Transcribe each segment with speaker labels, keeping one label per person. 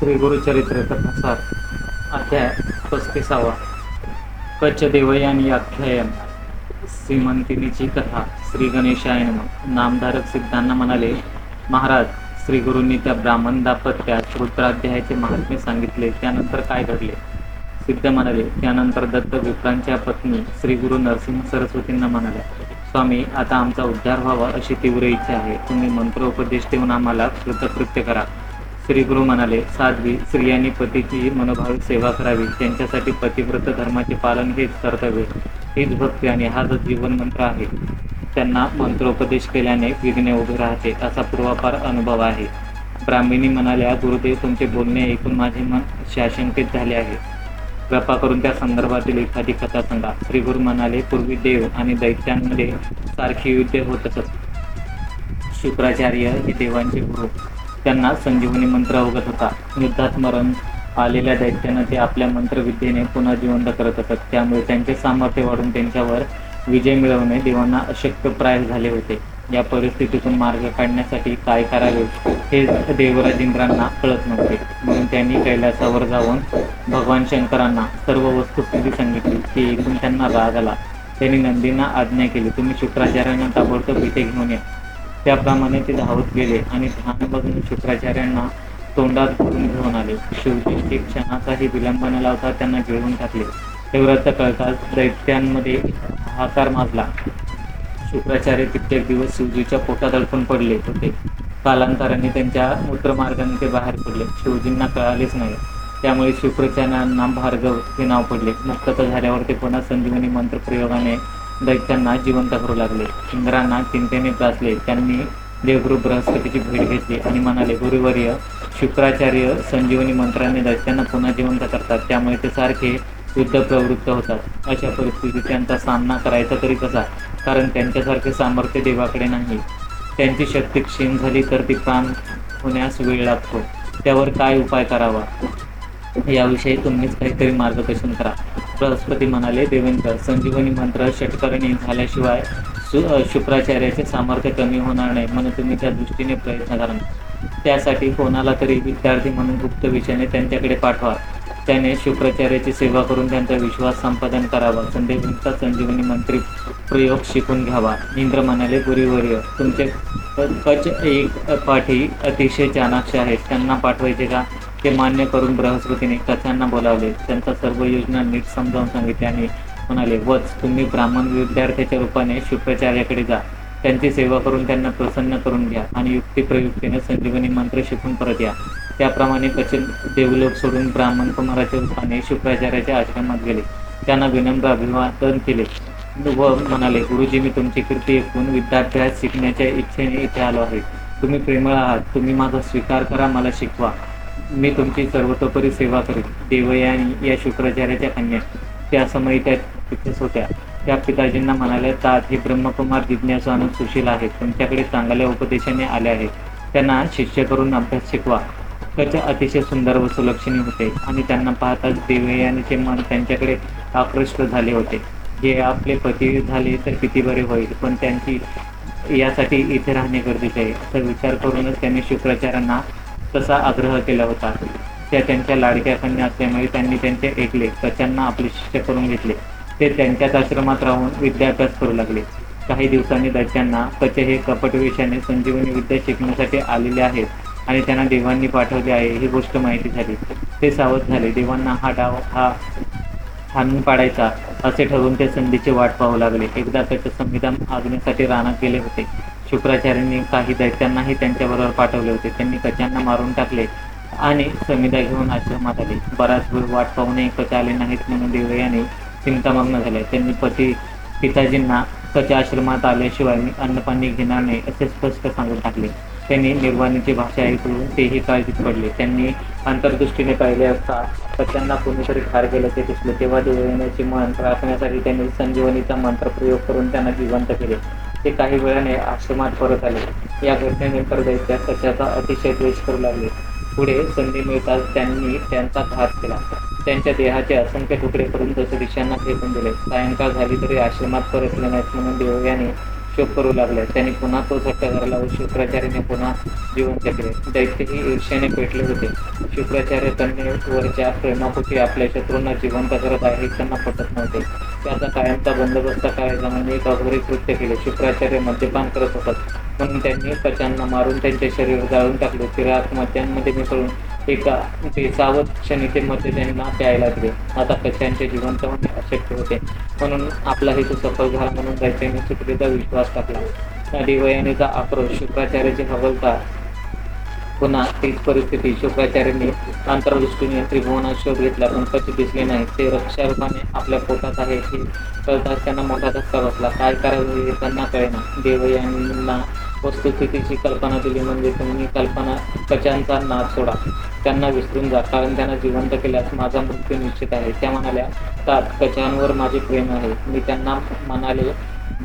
Speaker 1: श्री गुरुचरित्र कथासार अध्याय पस्तीसावा. कच्च देवयानी आख्यायन. श्रीमंतिनीची कथा श्री गणेशायन नामधारक सिद्धांना म्हणाले महाराज श्री गुरूंनी त्या ब्राह्मण दापत्यात रुद्राध्यायाचे महात्म्य सांगितले त्यानंतर काय घडले? सिद्ध म्हणाले त्यानंतर दत्त विप्रांच्या पत्नी श्री गुरु नरसिंह सरस्वतींना म्हणाल्या स्वामी आता आमचा उद्धार व्हावा अशी तीव्र इच्छा आहे. तुम्ही मंत्रोपदेश देऊन आम्हाला कृतकृत्य करा. श्री गुरु म्हणाले साध्वी स्त्रियांनी पतीची मनोभाव सेवा करावी. त्यांच्यासाठी पतिव्रत धर्माचे पालन हेच कर्तव्य. हीच भक्ती आणि हाच जीवन मंत्र आहे. त्यांना मंत्रोपदेश केल्याने विघ्ने उभे राहते असा पूर्वापार अनुभव आहे. ब्राह्मिणी म्हणाल्या गुरुदेव तुमचे बोलणे ऐकून माझे मन शाशंकित झाले आहे. कृपा करून त्या संदर्भातील एखादी कथा सांगा. श्री गुरु म्हणाले पूर्वी देव आणि दैत्यांमध्ये सारखी युद्ध होत असत शुक्राचार्य हे देवांचे गुरु. त्यांना संजीवनी मंत्र अवगत होता. युद्धात मरण आलेल्या दैत्यानं ते आपल्या मंत्रविद्येने पुन्हा जिवंत करत असत त्यामुळे त्यांचे सामर्थ्य वाढून त्यांच्यावर विजय मिळवणे देवांना अशक्यप्राय झाले होते. या परिस्थितीतून मार्ग काढण्यासाठी काय करावे हे देवराज इंद्रांना कळत नव्हते. म्हणून त्यांनी कैलासावर जाऊन भगवान शंकरांना सर्व वस्तुस्थिती सांगितली ती ऐकून त्यांना राग आला. त्यांनी नंदींना आज्ञा केली तुम्ही शुक्राचार्यांना ताबडतोब इथे घेऊन या. त्याप्रमाणे ते धावत गेले आणि ध्यान बघून शुक्राचार्यांना तोंडात भरून घेऊन आले. शिवजी एक क्षणाचाही विलंब न लावता त्यांना गिळून टाकले. तेवढ्याचा कळताच दैत्यांमध्ये हाकार माजला. शुक्राचार्य कित्येक दिवस शिवजीच्या पोटात अडकून पडले होते. कालांतराने त्यांच्या मूत्रमार्गाने ते बाहेर पडले. शिवजींना कळालेच नाही. त्यामुळे शुक्राचार्यांना भार्गव हे नाव पडले. मुक्तता झाल्यावर ते पुन्हा संजीवनी मंत्रप्रयोगाने दैत्यांना जिवंत करू लागले. इंद्रांना चिंतेने त्रासले. त्यांनी देवगुरु बृहस्पतीची भेट घेतली आणि म्हणाले गुरुवर्य शुक्राचार्य संजीवनी मंत्राने दैत्यांना पुन्हा जिवंत करतात. त्यामुळे ते सारखे युद्ध प्रवृत्त होतात. अशा परिस्थितीत त्यांचा सामना करायचा तरी कसा? कारण त्यांच्यासारखे सामर्थ्य देवाकडे नाही. त्यांची शक्ती क्षीण झाली तर ती प्राण होण्यास वेळ लागतो. त्यावर काय उपाय करावा? याविषयी तुम्हीच काहीतरी मार्गदर्शन करा. बृहस्पती म्हणाले देवेंद्र संजीवनी मंत्र षटकरणी झाल्याशिवाय सु शुक्राचार्याचे सामर्थ्य कमी होणार नाही. म्हणून तुम्ही त्या दृष्टीने प्रयत्न करा. त्यासाठी कोणाला तरी विद्यार्थी म्हणून गुप्त विषयाने त्यांच्याकडे पाठवा. त्याने शुक्राचार्याची सेवा करून त्यांचा विश्वास संपादन करावा. संदेवींचा संजीवनी मंत्री प्रयोग शिकून घ्यावा. इंद्र म्हणाले गुरुवर्य तुमचे कच एक पाठी अतिशय चाणाक्ष आहेत. त्यांना पाठवायचे का? ते मान्य करून बृहस्पतीने कथांना बोलावले. त्यांचा सर्व योजना नीट समजावून सांगितल्याने आणि म्हणाले वच तुम्ही ब्राह्मण विद्यार्थ्याच्या रूपाने शुक्राचार्याकडे जा. त्यांची सेवा करून त्यांना प्रसन्न करून घ्या आणि युक्तिप्रयुक्तीने संजीवनी मंत्र शिकून परत या. त्याप्रमाणे कचिन देवलोक सोडून ब्राह्मण कुमाराच्या रूपाने शुक्राचार्याच्या आश्रमात गेले. त्यांना विनम्र अभिवादन केले व म्हणाले गुरुजी मी तुमची कीर्ती ऐकून विद्यार्थ्यास शिकण्याच्या इच्छेने इथे आलो आहे. तुम्ही प्रेमळ आहात. तुम्ही माझा स्वीकार करा मला शिकवा. मी तुमची सर्वतोपरी सेवा करेन देवयानी या शुक्राचार्याच्या कन्या त्या समयी त्या तिथेच होत्या. त्या पिताजींना म्हणाले तात हे ब्रह्मकुमार जिज्ञासू आणि सुशील आहेत. तुमच्याकडे चांगल्या उपदेशाने आले आहेत. त्यांना शिष्य करून अभ्यास शिकवा. त्याच्या अतिशय सुंदर व सुलक्षणी होते आणि त्यांना पाहताच देवयानीचे मन त्यांच्याकडे आकृष्ट झाले होते. जे आपले पती झाले तर किती बरे होईल पण त्यांची यासाठी इथे राहणे गरजेचे आहे. असा विचार करूनच त्यांनी शुक्राचार्यांना तसा आग्रह केला होता. त्या त्यांच्या लाडक्या कन्या असल्यामुळे त्यांनी त्यांचे ऐकले त्यांना आपले शिष्य करून घेतले. ते त्यांच्याच आश्रमात राहून विद्याभ्यास करू लागले. काही दिवसांनी दैत्यांना कचे हे कपट वेशाने संजीवनी विद्या शिकण्यासाठी आलेले आहेत आणि त्यांना देवांनी पाठवले आहे ही गोष्ट माहिती झाली. ते सावध झाले. देवांना हा डाव हा हाणून पाडायचा असे ठरवून ते संधीची वाट पाहू लागले. एकदा त्याचं संविधान आगण्यासाठी रानात गेले होते. शुक्राचार्यांनी काही दैत्यांनाही त्यांच्याबरोबर पाठवले होते. त्यांनी कच्यांना मारून टाकले आणि समिधा घेऊन आश्रमात आले. बराच वेळ वाट पाहूनही कच आले नाहीत म्हणून देवयाने चिंतामग्न झाले. त्यांनी पती पिताजींना कच्या आश्रमात आल्याशिवाय मी अन्नपाणी घेणार नाही असे स्पष्ट सांगून टाकले. त्यांनी निर्वाणीची भाषा ऐकून तेही काळजीत पडले. त्यांनी अंतर्दृष्टीने पाहिले असता कच्यांना कोणीतरी ठार केलं ते दिसले. तेव्हा देवयानाचे मन राखण्यासाठी त्यांनी संजीवनीचा मंत्र प्रयोग करून त्यांना जिवंत केले. ते काही वेळाने आश्रमात परत आले. या घटनेनंतर दैत्या कच्याचा अतिशय द्वेष करू लागले. पुढे संधी मिळताच त्यांनी त्यांचा घात केला. त्यांच्या देहाचे असंख्य तुकडे करून दशदिशांना फेकून दिले. सायंकाळ झाली तरी आश्रमात परतले नाहीत म्हणून देवयाने शोक करू लागले. त्यांनी पुन्हा तो झट्ट धरला व शुक्राचार्याने पुन्हा जीवन जगले. दैत्यही ईर्ष्याने पेटले होते. शुक्राचार्य कन्येवरच्या प्रेमापोटी आपल्या शत्रूंना जिवंत करत आहे त्यांना पटत नव्हते. त्याचा कायमचा बंदोबस्त करायचा म्हणजे एक अघोरी कृत्य केले. शुक्राचार्य मद्यपान करत होतात. म्हणून त्यांनी कचांना मारून त्यांचे शरीर जाळून टाकले. चिरात मद्यांमध्ये मिसळून एका म्हणजे बेसावत क्षणीचे मध्ये त्यांना प्यायला दिले. आता कच्यांचे जिवंत होणे अशक्य होते. म्हणून आपला हेतू सफल झाला म्हणून दैत्याने सुटकेचा विश्वास टाकला. दिवयानेचा आक्रोश शुक्राचार्याची हवलता पुन्हा तीच परिस्थिती शुक्राचार्यांनी अंतर्दृष्टीने त्रिभुवनात शोध घेतला. पण कशी दिसले नाही. ते रक्षारूपाने आपल्या पोटात आहे हे कळताच त्यांना मोठा धक्का बसला. काय करावे हे त्यांना कळेना. देव यांना वस्तुस्थितीची कल्पना दिली म्हणजे तुम्ही कल्पना कचांचा नाद सोडा. त्यांना विसरून जा. कारण त्यांना जिवंत केल्यास माझा मृत्यू निश्चित आहे. त्या म्हणाल्या तात कचांवर माझे प्रेम आहे? मी त्यांना म्हणाले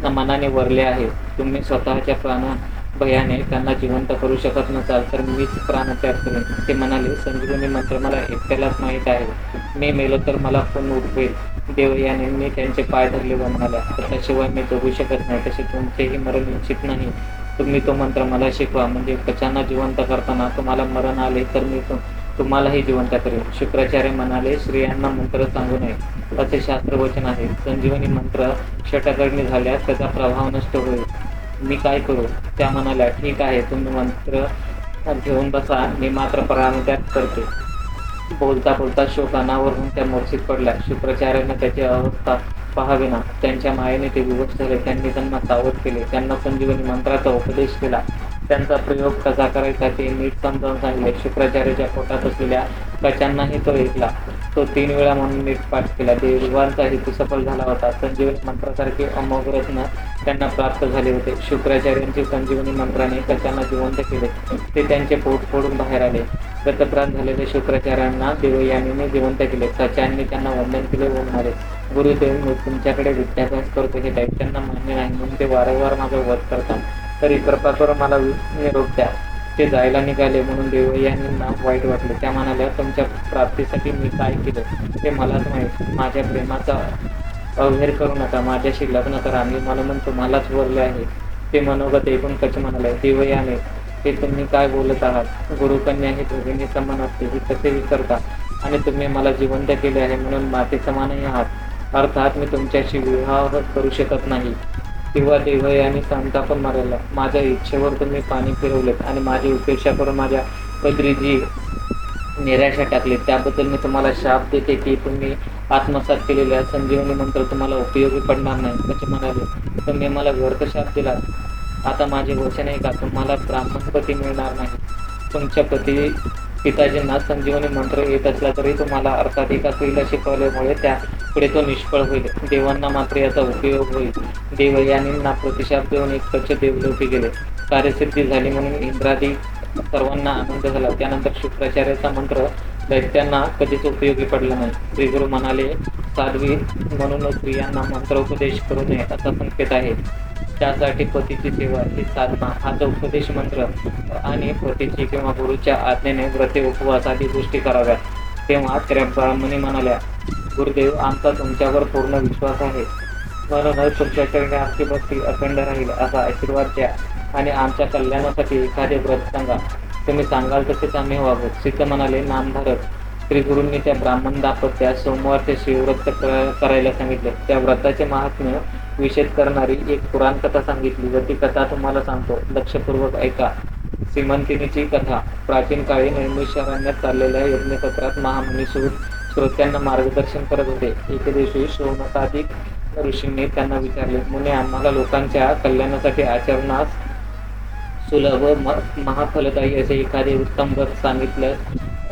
Speaker 1: मनाने वरले आहे. तुम्ही स्वतःच्या प्राण भयाने त्यांना जिवंत करू शकत नसाल तर मीच प्राणत्याग करेन. ते म्हणाले संजीवनी मंत्र मला एकट्यालाच माहीत आहे. मी मेलो तर मला कोण उठवेल. देवयाने मी त्यांचे पाय धरले व म्हणाल्या त्याशिवाय मी जगू शकत नाही तसे तुमचेही मरण इच्छित नाही. तुम्ही तो मंत्र मला शिकवा म्हणजे कचांना जिवंत करताना तुम्हाला मरण आले तर मी तुम- तुम्हालाही जिवंत करेन. शुक्राचार्य म्हणाले स्त्रियांना मंत्र सांगू नये. असे शास्त्रवचन आहे. संजीवनी मंत्र षटकर्णी झाल्यास त्याचा प्रभाव नष्ट होईल. मी काय करू? त्या म्हणाल्या ठीक आहे तुम्ही मंत्र घेऊन बसा. मी मात्र प्राणत्याग करते. बोलता बोलता शोकानावरून त्या मूर्छित पडल्या. शुक्राचार्यांना त्याची अवस्था पहावीना त्यांच्या मायेने ते विवश झाले. त्यांनी त्यांना सावध केले. त्यांना संजीवनी मंत्राचा उपदेश केला त्यांचा प्रयोग कसा करायचा ते नीट समजावून सांगितले. शुक्राचार्याच्या पोटात असलेल्या कचांनाही तो ऐकला तो तीन वेळा म्हणून नीट पाठ केला. देवांचा हेतू सफल झाला होता. संजीवनी मंत्रासारखे अमोघ रत्न त्यांना प्राप्त झाले होते. शुक्राचार्यांची संजीवनी मंत्राने कचांना जिवंत केले. ते त्यांचे पोट फोडून बाहेर आले. गतप्राण झालेले शुक्राचार्यांना देवयानीने जिवंत केले. कचांनी त्यांना वंदन केले व म्हणाले गुरुदेव मी तुमच्याकडे विद्याभ्यास करतो. हे त्यांना मान्य नाही म्हणून ते वारंवार माझा वध करतात. तरी कृपा करून मला निरोप द्या. ते जायला निघाले म्हणून देवयानींना वाईट वाटले. त्या म्हणाल्या तुमच्या प्राप्तीसाठी मी काय केलं? ते मलाच माहीत. माझ्या प्रेमाचा अवहेर करू नका. माझ्याशी लग्न करा. मी म्हणून तुम्हालाच बोलले आहे. ते मनोगत ऐकून कसे म्हणाले देवयाने ते तुम्ही काय बोलत आहात? गुरुकन्या ही दोघींनी समान असते ही कसे विसरता? आणि तुम्ही मला जिवंत केले आहे म्हणून माते समानही आहात. अर्थात मी तुमच्याशी विवाह करू शकत नाही. तेव्हा देवयानी संतापन मारायला. माझ्या इच्छेवर तुम्ही पाणी फिरवलेत आणि माझी उपेक्षा करून माझ्या पदरीजी निराशा टाकली त्याबद्दल मी तुम्हाला शाप देते की तुम्ही आत्मसात केलेल्या संजीवनी मंत्र तुम्हाला उपयोगी पडणार नाही कसे म्हणाले. तुम्ही मला व्यर्थ शाप दिला आता माझे वचन आहे का तुम्हाला ब्राह्मणपती मिळणार नाही. तुमच्या पती पिताजींना संजीवनी मंत्र येत असला तरी तुम्हाला अर्थात एका स्त्रीला शिकवल्यामुळे त्या पुढे तो निष्फळ होईल. देवांना मात्र याचा उपयोग होईल. देवयानींना प्रतिशाप देऊन एक कच्छ देवलोपी गेले कार्यसिद्धी झाली म्हणून इंद्रादी सर्वांना आनंद झाला. त्यानंतर शुक्राचार्याचा मंत्र दैत्यांना कधीच उपयोगी पडला नाही. श्रीगुरु म्हणाले साध्वी म्हणून स्त्रियांना मंत्रोपदेश करू नये असा संकेत आहे. त्यासाठी पतीची सेवा ही साधना. हाचा उपदेश मंत्र. आणि पतीची किंवा गुरुच्या आज्ञेने व्रते उपवास आदी गोष्टी कराव्यात. तेव्हा त्या ब्राह्मणी म्हणाल्या गुरुदेव आमचा तुमच्यावर पूर्ण विश्वास आहे. म्हणूनच तुमच्या चरणी आमची भक्ती अखंड राहील असा आशीर्वाद द्या आणि आमच्या कल्याणासाठी एखादे व्रत सांगा. तुम्ही सांगाल तसेच आम्ही वागत सिद्ध म्हणाले नामधारक श्री गुरूंनी त्या ब्राह्मण दापत्या सोमवारचे शिवव्रत करायला सांगितले. त्या व्रताचे महात्म्य विषेद करणारी एक पुराण कथा सांगितली. व ती कथा तुम्हाला सांगतो. लक्षपूर्वक ऐका. श्रीमंतिनीची कथा. प्राचीन काळी नैमिषारण्यात चाललेल्या यज्ञसत्रात महामुनी सूर श्रोत्यांना मार्गदर्शन करत होते. एके दिवशी शौनकाधिक ऋषींनी त्यांना विचारले मुने आम्हाला लोकांच्या कल्याणासाठी आचरणास सुलभ व म- महाफलदायी असे एखादे उत्तम व्रत सांगितलं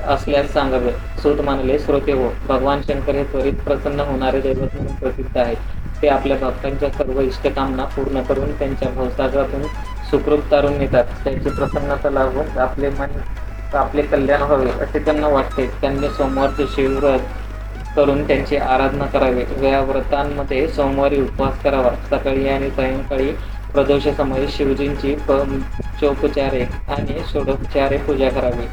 Speaker 1: असल्यास सांगावे. सूत मानले श्रोते हो भगवान शंकर हे त्वरित प्रसन्न होणारे दैवत म्हणून प्रसिद्ध आहेत. ते आपल्या भक्तांच्या सर्व इष्टकामना पूर्ण करून त्यांच्या भवसागरातून सुखरूप तारून नेतात. त्यांची प्रसन्नता लागून आपले मन आपले कल्याण व्हावे असे त्यांना वाटते. त्यांनी सोमवारचे शिवव्रत करून त्यांची आराधना करावी. या व्रतांमध्ये सोमवारी उपवास करावा. सकाळी आणि सायंकाळी प्रदोष शिवजींची पंचोपचारे आणि षोडोपचारे पूजा करावी.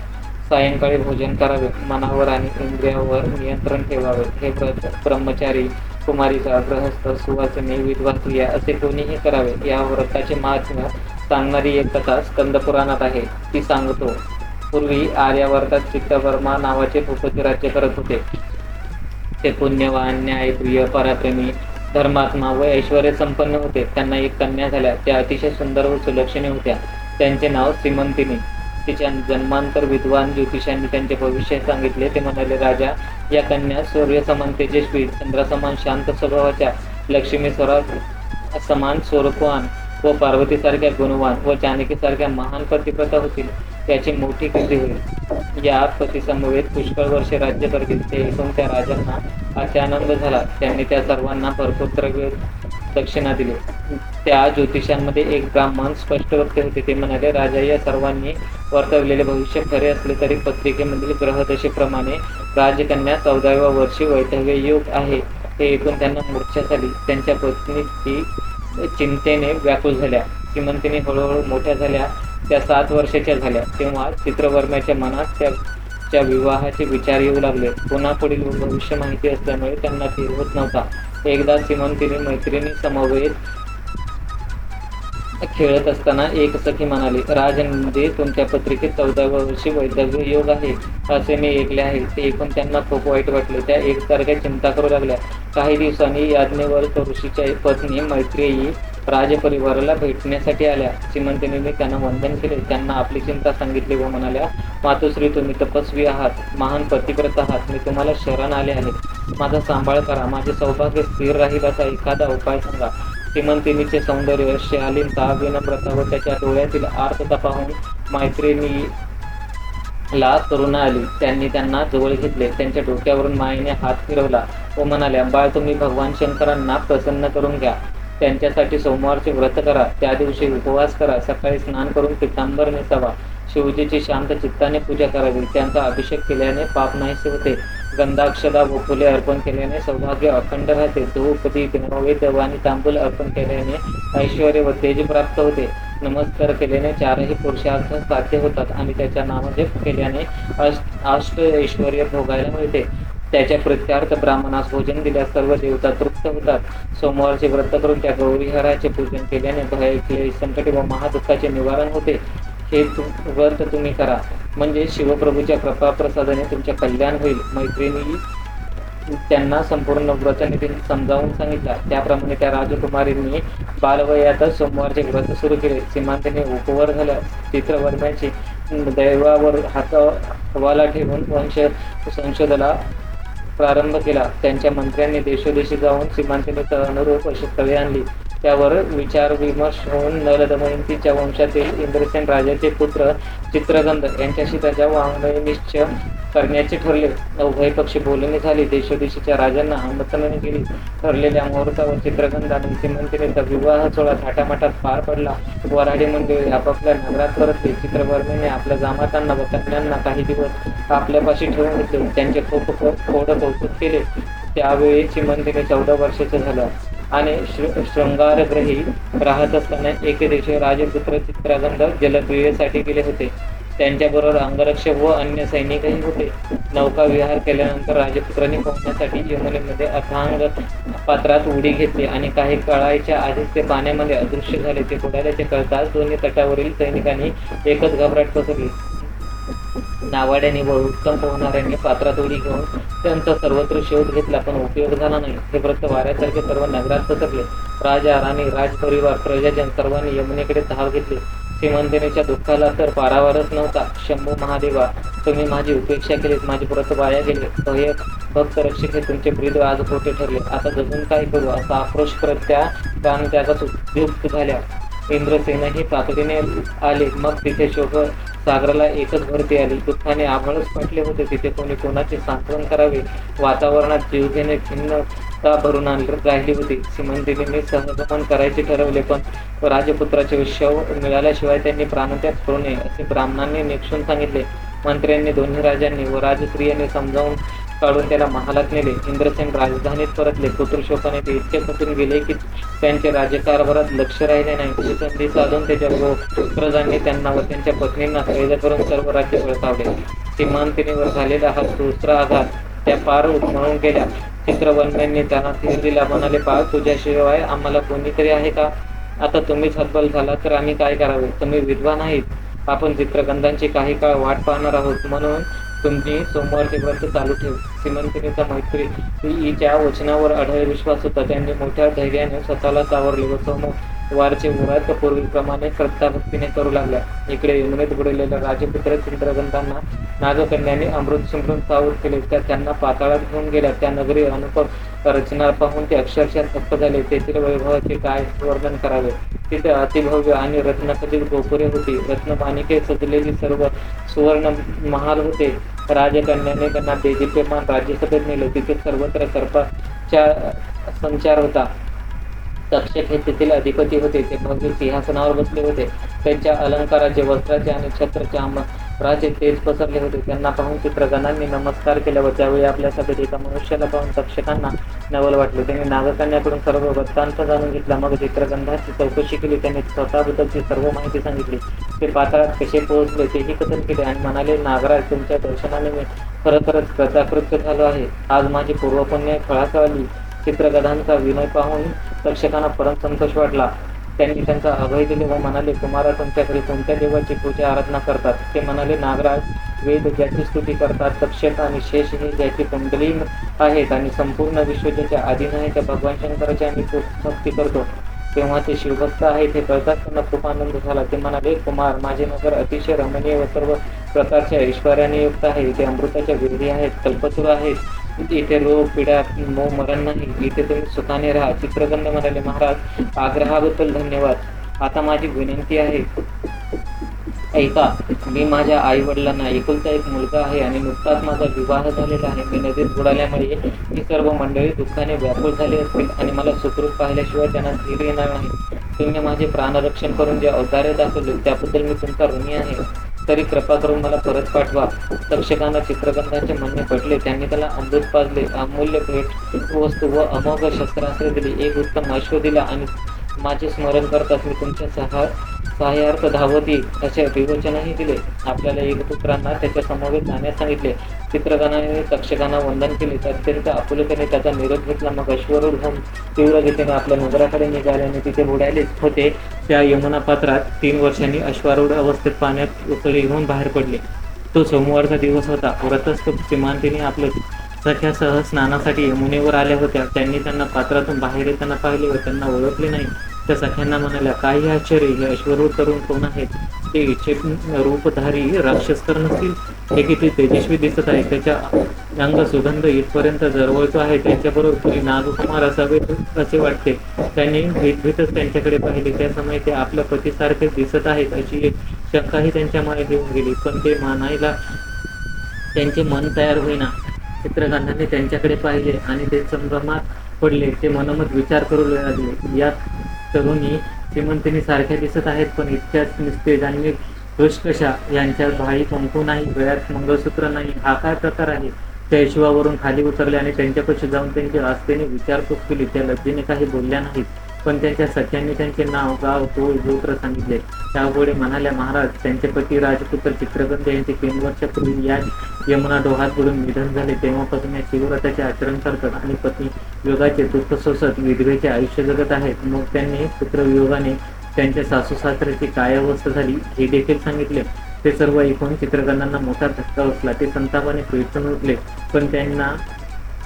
Speaker 1: सायंकाळी भोजन करावे. मनावर आणि इंद्रियावर नियंत्रण ठेवावे. हे व्रत ब्रह्मचारी कुमारिका ग्रहस्थ सुवासिनी विधवा स्त्रिया असे कोणीही करावे. या व्रताचे महात्म्य सांगणारी एक कथा स्कंदपुराणात आहे. ती सांगतो. पूर्वी आर्यावर्तात चित्तवर्मा नावाचे भूपती राज्य करत होते. ते पुण्यवान न्यायप्रिय पराक्रमी धर्मात्मा व ऐश्वर संपन्न होते. त्यांना एक कन्या झाल्या. त्या अतिशय सुंदर व सुलक्षणी होत्या. त्यांचे नाव श्रीमंतिनी. तिच्या जन्मांतर विद्वान ज्योतिषांनी त्यांचे भविष्य सांगितले. ते म्हणाले राजा या कन्या सूर्य समान तेजस्वी चंद्रासमान शांत स्वभावाच्या लक्ष्मी स्वरात समान स्वरूपवान व पार्वतीसारख्या गुणवान व जानकीसारख्या महान पतिव्रता होतील. त्याची मोठी कीर्ती होईल? म्हणजे या पतीसमवेत पुष्कळ वर्षे राज्य करतील ते ऐकून त्या राजांना अत्यानंद झाला. त्यांनी त्या सर्वांना भरपूर द्रव्य दक्षिणा दिली. त्या ज्योतिषांमध्ये एक ब्राह्मण स्पष्ट वक्ते होते. ते म्हणाले राजा या सर्वांनी वर्तवलेले भविष्य खरे असले तरी पत्रिकेमधील ग्रहदशेप्रमाणे राजकन्या चौदाव्या वर्षी वैधव्य योग आहे. हे ऐकून त्यांना मूर्छा झाली. त्यांच्या पत्नी ती चिंतेने व्याकुळ झाल्या. श्रीमंतीने हळूहळू मोठ्या झाल्या. त्या सात वर्षाच्या झाल्या. तेव्हा चित्रवर्म्याच्या मनात त्या च्या विवाहाचे विचार येऊ लागले. पुन्हा पुढील भविष्य माहिती असल्यामुळे त्यांना धीर होत नव्हता. एकदा श्रीमंतीने मैत्रिणी समवेत खेळत असताना एक सखी म्हणाली राजनंदी तुमच्या पत्रिकेत चौदाव्या वर्षी वैद्य योग आहे. असे मी ऐकले आहे. ते ऐकून त्यांना खूप वाईट वाटले. त्या एकसारख्या चिंता करू लागल्या. काही दिवसांनी याज्ञवर ऋषीच्या पत्नी मैत्रेयी राजपरिवाराला भेटण्यासाठी आल्या. श्रीमंतिनीने त्यांना वंदन केले. त्यांना आपली चिंता सांगितली व म्हणाल्या मातोश्री तुम्ही तपस्वी आहात. महान पतिव्रत आहात. मी तुम्हाला शरण आले आहे. माझा सांभाळ करा. माझे सौभाग्य स्थिर राहील असा एखादा उपाय सांगा. श्रीमंतिनीचे सौंदर्य शालीनता विनम्रता व त्याच्या डोळ्यातील आर्तता पाहून मैत्रिणी ला करुणा आली. त्यांनी त्यांना जवळ घेतले. त्यांच्या डोक्यावरून मायेने हात फिरवला व म्हणाल्या बाळ तुम्ही भगवान शंकरांना प्रसन्न करून घ्या. त्यांच्यासाठी सोमवारचे व्रत करा. त्या दिवशी उपवास करा. सकाळी स्नान करून पितांबर नेसावा. शिवजीची शांत चित्ताने पूजा करावी. त्यांचा अभिषेक केल्याने पाप नाहीसे होते. गंधाक्षदा व फुले अर्पण केल्याने सौभाग्य अखंड राहते. धूप दीप नैवेद्य आणि तांबूल अर्पण केल्याने ऐश्वर व तेज प्राप्त होते. नमस्कार केल्याने चारही पुरुषार्थ साध्य होतात आणि त्याच्या नामजप केल्याने अष्ट अष्ट ऐश्वर भोगायला मिळते. त्याच्या प्रत्यार्थ ब्राह्मणास भोजन दिल्यास सर्व देवता तृप्त होतात. सोमवारचे व्रत करून त्या गौरीहराचे पूजन केल्याने भय क्लेश संकट व महादुःखाचे निवारण होते. हे तु व्रत तुम्ही करा. म्हणजे शिवप्रभूच्या कृपा प्रसादाने तुमचे कल्याण होईल. मैत्रिणी त्यांना संपूर्ण व्रतनिधीने समजावून सांगितला. त्याप्रमाणे त्या राजकुमारींनी बालवयातच सोमवारचे व्रत सुरू केले. सीमांतने उपवर झाल्या. चित्रवर्म्याची दैवावर हात हवाला ठेवून वंश संशोधला प्रारंभ केला. त्यांच्या मंत्र्यांनी देशोदेशी जाऊन सीमांतनेचा अनुरूप अशी स्थळे आणली. त्यावर विचार विमर्श होऊन नलदमयंतीच्या वंशातील इंद्रसेन राजाचे पुत्र चित्रगंध यांच्याशी त्याच्या वाङ्मय निश्चय करण्याचे ठरले. उभय पक्षी बोलणी झाली. देशोदेशीच्या राजांना आमंत्रण केली ठरलेल्या मुहूर्तावर चित्रगंध आणि श्रीमंतीनेचा विवाह सोहळा थाटामाटात पार पडला. वराडी मंडळी आपापल्या नगरात परतले. चित्रवर्मीने आपल्या जामातांना व कन्यांना काही दिवस आपल्यापाशी ठेवून घेतले. त्यांचे खूप खोड कौतुक केले. त्यावेळी चिमंतीने चौदा वर्षाचे झालं. आणि शृ शृंगारग्रही राहत असताना एके दिवशी राजपुत्र चित्रगंध जलक्रियेसाठी गेले होते. त्यांच्याबरोबर अंगरक्षक व अन्य सैनिकही होते. नौका विहार केल्यानंतर राजपुत्रांनी पोहण्यासाठी यमुनेमध्ये अथांग पात्रात उडी घेतली आणि काही काळाच्या आधीच ते पाण्यामध्ये अदृश्य झाले. ते बुडाल्याचे कळताच दोन्ही तटावरील सैनिकांनी एकच घबराट पसरली. नावाड्याने व उत्तम पोहणाऱ्यांनी पात्रात उडी घेऊन त्यांचा सर्वत्र शोध घेतला पण उपयोग झाला नाही. हे व्रत वाऱ्यासारखे सर्व नगरात पसरले. राजा राणी राजपरिवार प्रजाजन सर्वांनी यमुनेकडे धाव घेतली. श्रीमंतिनीच्या दुःखाला तर पारावारच नव्हता. शंभू महादेवा तुम्ही माझी उपेक्षा केलीत माझे व्रत वाया गेले. भय भक्त रक्षक हे तुमचे ब्रीद आज खोटे ठरले. आता जगून काय करू? असा आक्रोश करत त्या प्राण त्याचा उद्युक्त झाल्या. इंद्रसेनही तातडीने आले. मग तिथे शोक सागराला एकच भरती आली. दुःखाने आम्हालाच म्हटले होते. तिथे कोणी कोणाचे सांत्वन करावे? वातावरणात जीवघेणे खिन्नता भरून आणली राहिली होती. श्रीमंतिनीने सहगमन करायचे ठरवले पण राजपुत्राचे शव मिळाल्याशिवाय त्यांनी प्राणत्याग करू नये असे ब्राह्मणांनी निक्षून सांगितले. मंत्र्यांनी दोन्ही राजांनी व राजस्त्रियांनी समजावून काढून त्याला महालात नेले. इंद्रसेन राजधानीत परतले. पुत्रशोकाने ते इतके खचून गेले की त्यांचे राज्यकारभारात लक्ष राहिले नाही. ही संधी साधून त्याच्या प्रजांनी त्यांना व त्यांच्या पत्नींना कैद करून सर्व राज्य बळकावले सीमांतिनीवर झालेला हा दुसरा आघात त्या पार उठवून गेल्या. चित्रवन्यांनी त्यांना धीर दिला. म्हणाले पहा तुझ्याशिवाय आम्हाला कोणीतरी आहे का? आता तुम्हीच हतबल झाला तर आम्ही काय करावे? तुम्ही विद्वान नाहीत आपण चित्रगंधांची काही काळ वाट पाहणार आहोत. म्हणून तुम्ही सोमवारचे व्रत चालू ठेवू. श्रीमंतिनीचा मैत्री. ईच्या वचनावर अढळ विश्वास होता. त्यांनी मोठ्या धैर्याने स्वतःला सावरले व सोमवारचे व्रत पूर्वीप्रमाणे श्रद्धाभक्तीने करू लागल्या. इकडे यमुनेत बुडलेल्या राजपुत्र चित्रगंधांना नागकन्यांनी अमृत शिमरून सावध केले. त्या त्यांना पाताळात घेऊन गेल्या. त्या नगरी अनुपम रचना पाहून ते अक्षरशः थप्प झाले. तेथील वैभवाचे काय वर्णन करावे? तिथे अतिभव्य आणि रत्नखचित गोपुरे होती. रत्नमानिके सजलेली सर्व सुवर्ण महाल होते. राजकन्याने त्यांना देदीप्यमान राज्यसभेत नेले तिथे सर्वत्र सर्पाच्या संचार होता. तक्षक हे तेथील अधिपती होते. ते मग सिंहासनावर बसले होते. त्यांच्या अलंकाराचे वस्त्राचे आणि छत्रचे राजे तेज पसरले होते. त्यांना पाहून चित्रगणांनी नमस्कार केला व त्यावेळी आपल्या सभेत एका मनुष्याला पाहून तक्षकांना नवल वाटले त्यांनी नागकन्याकडून सर्व वृत्तांत जाणून घेतला. मग चित्रगंधाची चौकशी केली. त्यांनी स्वतःबद्दलची सर्व माहिती सांगितली. ते पाताळात कसे पोहोचले तेही कथन केले आणि म्हणाले नागराज तुमच्या दर्शनाने मी खरोखरच कृतकृत्य झालो आहे. आज माझी पूर्वपुण्य फळास आली चित्रगधांचा विनय पाहून तक्षकांना परम संतोष वाटला. त्यांनी त्यांचा अभय दिले व म्हणाले कुमारा तुमच्याकडे कोणत्या देवाची पूजा आराधना करतात? ते म्हणाले नागराज वेद ज्याची स्तुती करतात तक्षक आणि शेष हे ज्याची कुंडली आहेत आणि संपूर्ण विश्व ज्याच्या अधीन आहे त्या भगवान शंकराची आम्ही भक्ती करतो. तेव्हा ते शिवभक्त आहेत हे कळतात त्यांना खूप आनंद झाला. ते म्हणाले कुमार माझे नगर अतिशय रमणीय व सर्व प्रकारच्या ऐश्वर्याने युक्त आहे. ते अमृताच्या विधी आहेत कल्पतरू आहेत. इथे रोग पिढ्या मो मरण नाही. इथे तुम्ही सुखाने राहा. चित्रगंध म्हणाले महाराज आग्रहाबद्दल धन्यवाद. आता माझी विनंती आहे. ऐका मी माझ्या आई वडिलांना एकुलता एक मुलगा आहे आणि नुकताच माझा विवाह झालेला आहे. मी नदीत बुडाल्यामुळे ही सर्व मंडळी दुःखाने व्याकुळ झाली असतील आणि मला सुखरूप पाहिल्याशिवाय त्यांना धीर येणार नाही. तुम्ही माझे प्राणरक्षण करून जे अवतारे दाखवले त्याबद्दल मी तुमचा ऋणी आहे. तरी कृपा करून मला परत पाठवा. तक्षकांना चित्रगंधाचे म्हणणे पटले. त्यांनी त्याला अमृत पाजले. अमूल्य भेट वस्तू व अमोघ शस्त्रास्त्रे दिली. एक उत्तम अश्व दिला आणि माझे स्मरण करताच मी तुमच्या सहा सहाय्यार्थ धावती असे विवचनही दिले. आपल्याला एक पुत्रांना त्याच्या समवेत जाण्यास सांगितले. चित्रगणाने तक्षकांना वंदन केले. अत्यंत आपुलतेने त्याचा निरोप घेतला. मग अश्वरूढ होऊन तीव्र गतीने आपल्या नगराकडे निघाल्याने तिथे बुडाले. होते. त्या यमुना पात्रात तीन वर्षांनी अश्वारूढ अवस्थेत पाण्यात उकळी घेऊन बाहेर पडले. तो सोमवारचा दिवस होता. व्रतस्थ सीमांतीने आपल्या सख्यासह स्नानासाठी यमुनेवर आल्या होत्या. त्यांनी त्यांना पात्रातून बाहेर येताना पाहिले व त्यांना ओळखले नाही. त्या सख्यांना म्हणाल्या काही आश्चर्य हे अश्वरूढ तरुण कोण आहेत? ते इच्छे रूपधारी राक्षस तर नसतील? हे किती तेजस्वी दिसत आहे. त्याच्या अंग सुगंध इथपर्यंत जरवळतो आहे. त्यांच्याबरोबर नागकुमार असावे असे वाटते. त्यांनी भीतभीतच त्यांच्याकडे पाहिले. त्या समय ते आपल्या पतीसारखे दिसत आहेत अशी एक शंकाही त्यांच्या मनात येऊन गेली. पण ते मानायला त्यांचे मन तयार होईना चित्रकांडाने त्यांच्याकडे पाहिले आणि ते संभ्रमात पडले. ते मनोमत विचार करू लागले. यात तरुणी श्रीमंतिनी सारख्या दिसत आहेत पण इतक्याच निस्तेज आणि कशा यांच्यात भाई कुंकू नाही गळ्यात मंगळसूत्र नाही. हा काय प्रकार आहे? त्या हिशोबावरून खाली उतरले आणि त्यांच्यापाशी जाऊन त्यांची आस्थेने विचारपूस केली. त्या लज्जेने काही बोलल्या नाहीत. पण त्यांच्या सख्यांनी त्यांचे नाव गाव तोळ गोत्र सांगितले. त्यापुढे म्हणाल्या महाराज त्यांचे पती राजपुत्र चित्रकंद यांचे तीन वर्षापूर्वी या यमुना डोहात बुडून निधन झाले. तेव्हापासून या शिवव्रताचे आचरण करतात आणि पत्नी योगाचे दुःख सोसत विधवेचे आयुष्य जगत आहेत. मग त्यांनी पुत्रवियोगाने त्यांच्या सासू सासऱ्याची काय अवस्था झाली हे देखील सांगितले. ते सर्व ऐकून चित्रगणांना मोठा धक्का बसला. ते संतापाने पेटून उठले. पण त्यांना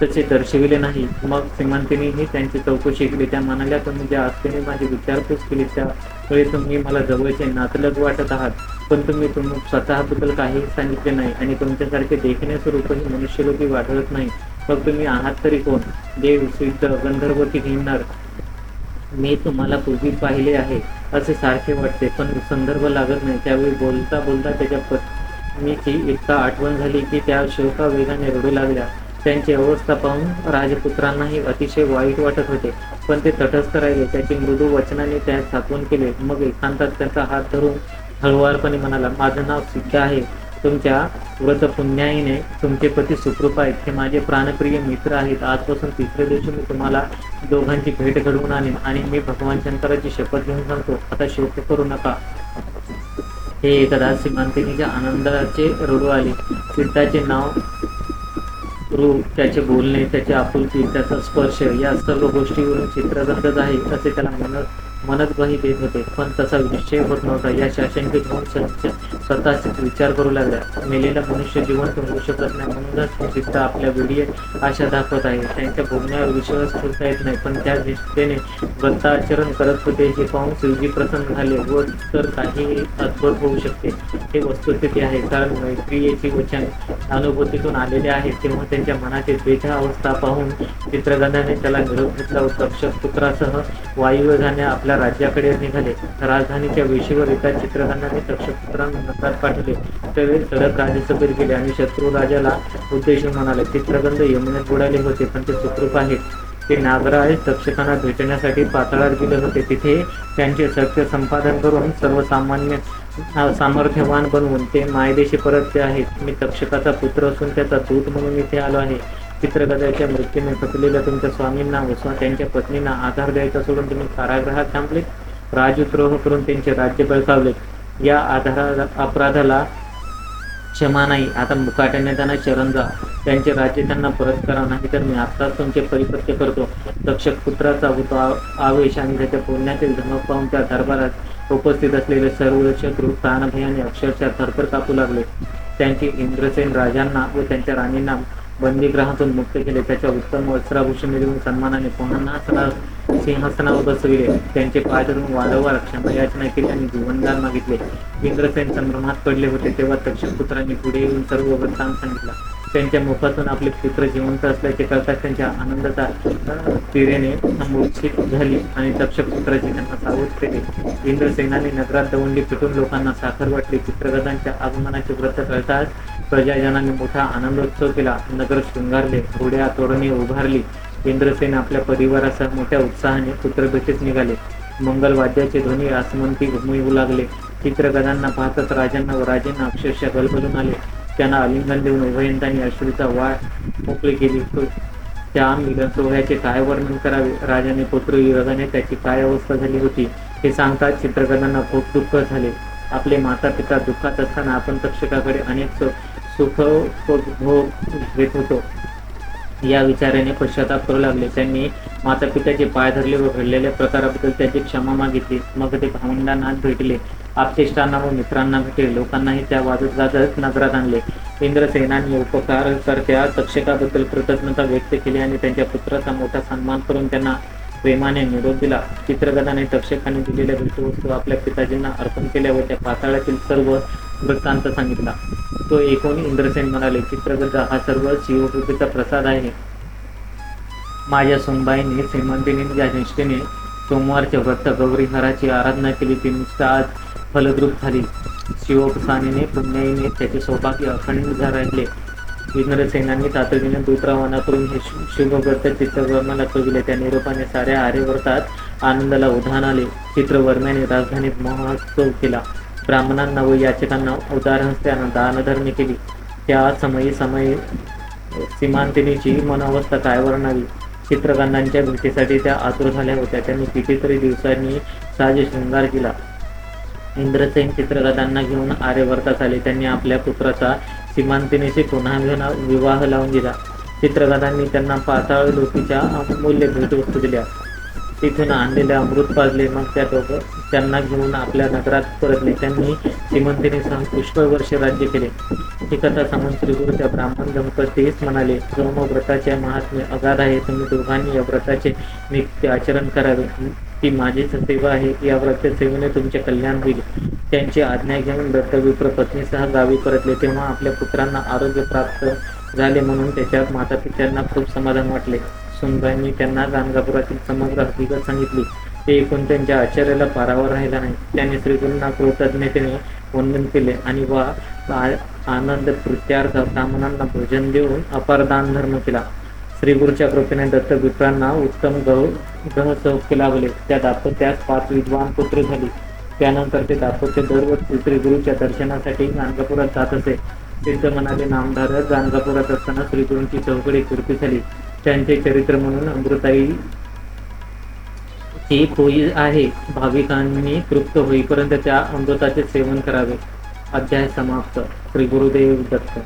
Speaker 1: तसे दर्शविले नाही. मग श्रीमंतीनेही त्यांची चौकशी केली. त्या म्हणाल्या तुम्ही ज्या आस्थेने माझी विचारपूस केली त्यावेळी तुम्ही मला जवळचे नातलग वाटत आहात. पण तुम्ही तुम्ही स्वतःबद्दल काही सांगितले नाही आणि तुमच्यासारखे देखणे स्वरूपही मनुष्यलोकी वाढवत नाही. मग तुम्ही आहात तरी कोण? देव सिद्ध गंधर्व की घेणार. मी तुम्हाला पूर्वी पाहिले आहे असे सारखे वाटते. पण संदर्भ लागत नाही. त्यावेळी बोलता बोलता त्याच्या पत्नीची इतका आठवण झाली की त्या शोका वेगाने रडू लागल्या. त्यांची अवस्था पाहून राजपुत्रांनाही अतिशय वाईट वाटत होते. पण ते तटस्थ राहिले. त्याची मृदू वचनाने त्यास सात्वन केले. मग एकांतात त्याचा हात धरून हळुवारपणे म्हणाला माझं नाव सिद्ध आहे. तुमच्या व्रत पुण्याईने तुमचे पती सुखरूप आहेत. हे माझे प्राणप्रिय मित्र आहेत. आजपासून तिसऱ्या दिवशी मी तुम्हाला दोघांची भेट घडवून आणेन आणि मी भगवान शंकराची शपथ घेऊन सांगतो. आता शोक करू नका. हे एकदा सीमांतिनीच्या आनंदाचे रडू आले. सिद्धाचे नाव रूप त्याचे बोलणे त्याची आपुलकी त्याचा स्पर्श या सर्व गोष्टीवरून चित्रगंधच आहे असे त्याला म्हणत म्हणत बही देत होते. पण तसा निश्चय होत नव्हता. या शाशंकेत होऊन स्वतःच विचार करू लागला. मेलेला मनुष्य जीवन होऊ शकत नाही म्हणूनच हे आपल्या वेळी आशा दाखवत आहे. त्यांच्या भोगण्यावर विश्वास ठेवता येत नाही. पण त्या निष्ठेने व्रताचरण करत होते. हे पाहून शिवजी प्रसन्न झाले व तर काही अद्भुत होऊ शकते. हे वस्तुस्थिती आहे. कारण मैत्रियेची वचन अनुभूतीतून आलेले आहे. तेव्हा त्यांच्या मनाची बेजा अवस्था पाहून चित्रगंधाने त्याला निरोप घेतला व तक्षक पुत्रासह वायुवेगाने आपल्या राज्याकडे निघाले. राजधानीच्या वेशीवर एका चित्रगंधाने तक्षक पाठवले. त्यावेळी सडक राज्यसभेत गेले आणि शत्रू राजाला उद्देशून म्हणाले चित्रगंध यमुनेत बुडाले होते पण ते सुखरूप आहेत ते नागराज तक्षकांना भेटण्यासाठी पाताळात गेले होते. तिथे त्यांचे सत्य संपादन करून सर्वसामान्य सामर्थ्यवान बनवून ते मायदेशी परतले आहेत. मी तक्षकाचा पुत्र असून त्याचा दूत म्हणून इथे आलो आहे. चित्रगदाच्या मृत्यूने फसलेल्या तुमच्या स्वामींना व स्व त्यांच्या पत्नींना आधार द्यायचा सोडून तुम्ही कारागृहात थांबले. राजद्रोह करून त्यांचे राज्य बळकावले. या आधारा अपराधाला क्षमा नाही. आता मुकाट्याने त्यांना शरण जा. त्यांचे राज्य त्यांना परत करा नाही तर मी आत्ताच तुमचे परिपत्य करतो. तक्षक पुत्राचा होतो आवेश आणि त्याच्या पुण्यातील धमक पाहून त्या दरबारात उपस्थित असलेले सर्व शत्रू प्राणभयाने अक्षरशः थरथर कापू लागले. त्यांची इंद्रसेन राजांना व त्यांच्या राणींना बंदीगृहातून मुक्त केले. त्याच्या उत्तम वस्त्राभूषण देऊन सन्मानाने पुन्हा सिंहासनावर बसविले. त्यांचे पाय धरून वारंवार क्षमा याचना केली आणि जीवनदान मागितले. इंद्रसेन संभ्रमात पडले होते तेव्हा तक्षक पुत्रांनी पुढे येऊन सर्व वृत्तांत सांगितला त्यांच्या मुखातून आपले पुत्र जिवंत असल्याचे कळताच त्यांच्या आनंदाचा तिरेने मूर्छित झाली आणि तक्षक पुत्राची त्यांना सावध केले. इंद्रसेनाने नगरात दवंडी पिटून लोकांना साखर वाटली. चित्रगतांच्या आगमनाचे व्रत कळताच प्रजाजनाने मोठा आनंदोत्सव केला. नगर शृंगारले घोड्या तोरणे उभारली. इंद्रसेन आपल्या परिवारासह मोठ्या उत्साहाने पुत्रभेटीत निघाले. मंगलवाद्याचे ध्वनी आसमंती घुमवू लागले. चित्रगदांना पाहताच राजांना व राजेंना अक्षरशः गलबलून आले. त्यांना आलिंगन देऊन उभयंतांनी अश्रूचा वाळ मोकळी केली त्या मिलन सोहळ्याचे काय वर्णन करावे? राजाने पुत्र युवकाने त्याची काय अवस्था झाली होती? हे सांगतात चित्रगदांना खूप दुःख झाले. आपले माता पिता दुःखात असताना आपण तक्षकाकडे अनेक सुख भोग घेत होतो. या विचाराने पश्चाताप करू लागले. त्यांनी माता पित्याचे पाय धरले व घडलेल्या प्रकाराबद्दल त्याची क्षमा मागितली. मग ते भावंडांना भेटले. आपतेष्टांना व मित्रांना भेटेल. लोकांनाही त्या वाजत गाजत नजरात आणले. इंद्रसेनाने उपकार करत्या तक्षकाबद्दल कृतज्ञता व्यक्त केली आणि त्यांच्या पुत्राचा मोठा सन्मान करून त्यांना प्रेमाने निरोप दिला. चित्रगदाने तक्षकाने दिलेल्या भेटवस्तू आपल्या पिताजींना अर्पण केल्या व त्या पाताळातील सर्व वृत्तांत सांगितला. तो एकूण इंद्रसेन म्हणाले चित्रगदा हा सर्व शिवकृतीचा प्रसाद आहे. माझ्या सुनबाईने श्रीमंतीने ज्या निष्ठेने सोमवारच्या व्रत गौरीहराची आराधना केली. ती निष्ठा आज फलद्रूप झाली शिवसानीने पुण्याईने त्याचे सौभाग्य अखंड राहिले इंद्रसेनांनी तातडीने दूत करून हे शुभव्रत चित्रवर्माला कळविले त्या निरोपाने साऱ्या आर्यव्रतात आनंदाला उधाण आले. चित्रवर्म्याने राजधानीत महोत्सव केला. ब्राह्मणांना व याचकांना उदार हस्त्यानं दानधर्मी केली. त्या समयी समयी सीमांतिनीची मनोवस्था काय वर्णावी चित्रकांडांच्या भेटीसाठी त्या आतुर झाल्या होत्या. त्यांनी कितीतरी दिवसांनी साज शृंगार केला. इंद्रसेन चित्रगतांना घेऊन आर्यवर्तात आले. त्यांनी आपल्या पुत्राचा सीमांतिनीशी पुन्हा विवाह लावून दिला. चित्रगतांनी त्यांना पाताळ लोकीच्या अमूल्य भेटवस्तू दिल्या. तिथून आणलेले अमृत पाजले. मग त्या दोघं त्यांना घेऊन आपल्या नगरात परतले. त्यांनी श्रीमंतीने पुष्कळ वर्ष राज्य केले. ही कथा सांगून श्रीगुरु त्या ब्राह्मण दंपतीस म्हणाले. सोम व्रताचे महात्म्य अगाध आहे. तुम्ही दोघांनी या व्रताचे नित्य आचरण करावे. ही माझीच सेवा आहे या व्रत सेवेने तुमचे कल्याण होईल. त्यांची आज्ञा घेऊन दत्तविप्र पत्नीसह गावी परतले. तेव्हा आपल्या पुत्रांना आरोग्य प्राप्त झाले म्हणून त्याच्या माता पित्यांना खूप समाधान वाटले. सुनबाईंनी त्यांना गाणगापुरातील समग्र हकीकत सांगितली. ते एकूण त्यांच्या आश्चर्याला पारावर राहिला नाही. त्यांनी श्रीगुरूंना कृतज्ञतेने वंदन केले आणि वा आ- आनंद कृत्यार्थ ब्राह्मणांना भोजन देऊन अपार दान धर्म केला. श्रीगुरूच्या कृपेने दत्तविप्रांना उत्तम गह ग्रहसौख्य लाभले त्या दाम्पत्यास पाच विद्वान पुत्र झाली. त्यानंतर ते दाम्पत्य दरवर्षी श्रीगुरूच्या दर्शनासाठी गाणगापुरात जात असे. सिद्ध मनाचे नामधारक गाणगापुरात असताना श्रीगुरूंची चौकडी कृती झाली. त्यांचे चरित्र म्हणून अमृताई ही होई आहे. भाविकांनी तृप्त होईपर्यंत त्या अमृताचे सेवन करावे. अध्याय समाप्त. श्री गुरुदेव दत्त.